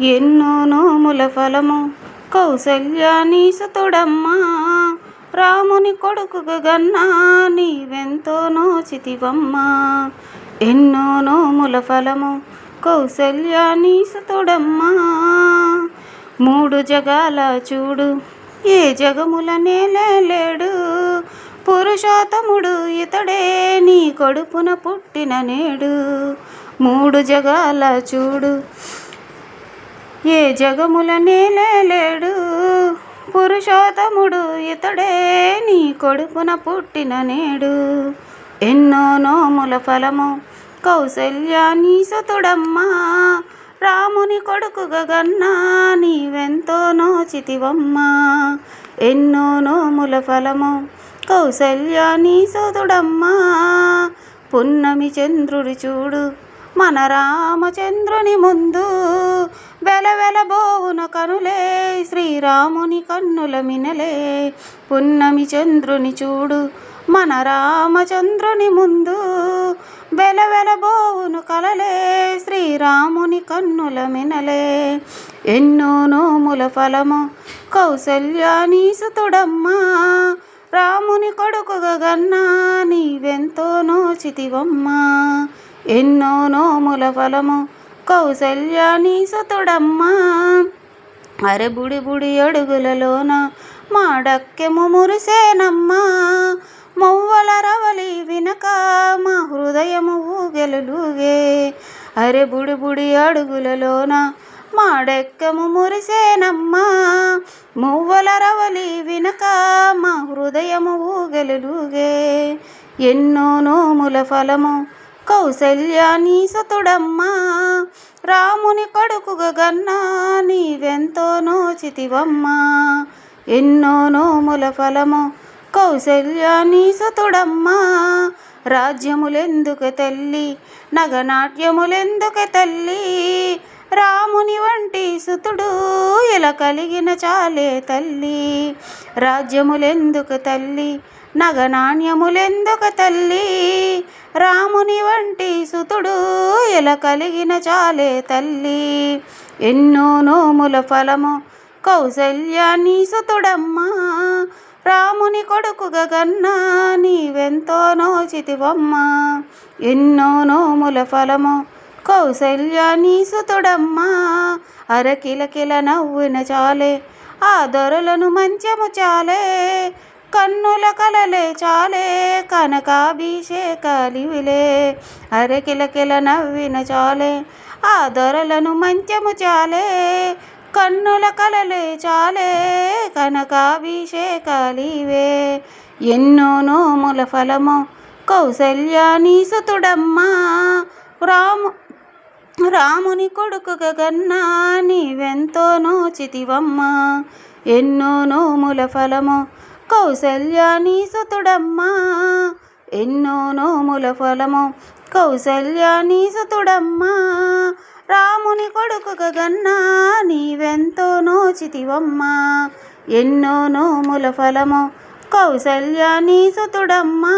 ఎన్నో నోముల ఫలము కౌసల్యానీసుతుడమ్మా. రాముని కొడుకు గన్నా నీవెంతో నోచితివమ్మా. ఎన్నో నోముల ఫలము కౌసల్యానీసుతుడమ్మా. మూడు జగాల చూడు ఏ జగముల నేలేడు పురుషోత్తముడు ఇతడే నీ కడుపున పుట్టిన నేడు. మూడు జగాల చూడు ఏ జగముల నేలేడు పురుషోత్తముడు ఇతడే నీ కొడుకున పుట్టిన నేడు. ఎన్నో నోముల ఫలము కౌసల్యాని సుతుడమ్మా. రాముని కొడుకు గగన్నా నీవెంతో నోచితివమ్మా. ఎన్నో నోముల ఫలము కౌసల్యాని సుతుడమ్మా. పున్నమి చంద్రుడు చూడు మన రామచంద్రుని ముందు వెలవెలబోవున కనులే శ్రీరాముని కన్నుల మినలే. పున్నమి చంద్రుని చూడు మన రామచంద్రుని ముందు వెలవెలబోవును కలలే శ్రీరాముని కన్నుల మినలే. ఎన్నో నోముల ఫలము కౌసల్యానీసుతుడమ్మా రాముని కొడుకుగా గన్నా నీవెంతో నోచితివమ్మా. ఎన్నో నోముల ఫలము కౌసల్యాని సుతుడమ్మా అరే బుడి బుడి అడుగులలోన మాడక్కెము మురిసేనమ్మా. మొవ్వల రవలి వినక మా హృదయము ఊగెలులుగే. అరే బుడి బుడి అడుగులలోన మాడెక్కము మురిసేనమ్మా. మువ్వల రవలి వినక మా హృదయము ఊగెలులుగే. ఎన్నో నోముల ఫలము కౌసల్యాని సుతుడమ్మా రాముని కొడుకుగా గన్నా నీవెంతో నోచితివమ్మా. ఎన్నో నోముల ఫలము కౌసల్యాని సుతుడమ్మా రాజ్యములెందుకు తల్లి నగనాట్యములెందుకు తల్లి రాముని వంటి సుతుడు ఇలా కలిగిన చాలే తల్లి. రాజ్యములెందుకు తల్లి నగనాణ్యములెందుకు తల్లి రాముని వంటి సుతుడు ఇలా కలిగిన చాలే తల్లి? ఎన్నో నోముల ఫలము కౌసల్యాని సుతుడమ్మా. రాముని కొడుకు గగన్నా నీవెంతో నోచితివమ్మా. ఎన్నో నోముల ఫలము కౌసల్యాని సుతుడమ్మా. అరకిలకిల నవ్వున చాలే ఆ దొరలను మంచము చాలే. కన్నుల కలలే చాలే కనకాభిషేకాలివిలే. అరకిలకిల నవ్విన చాలే ఆ దొరలను మంచము చాలే. కన్నుల కలలే చాలే కనకాభిషేకాలివే. ఎన్నో నోముల ఫలము కౌసల్యానీసుతుడమ్మా రాము రాముని కొడుకు గన్నా నీవెంతో నోచితివమ్మా ఎన్నో నోముల ఫలము కౌసల్యాని సుతుడమ్మా ఎన్నో నోముల ఫలము కౌసల్యాని సుతుడమ్మా రాముని కొడుకు గన్నా నీవెంతో నోచితివమ్మా. ఎన్నో నోముల ఫలము కౌసల్యాని సుతుడమ్మా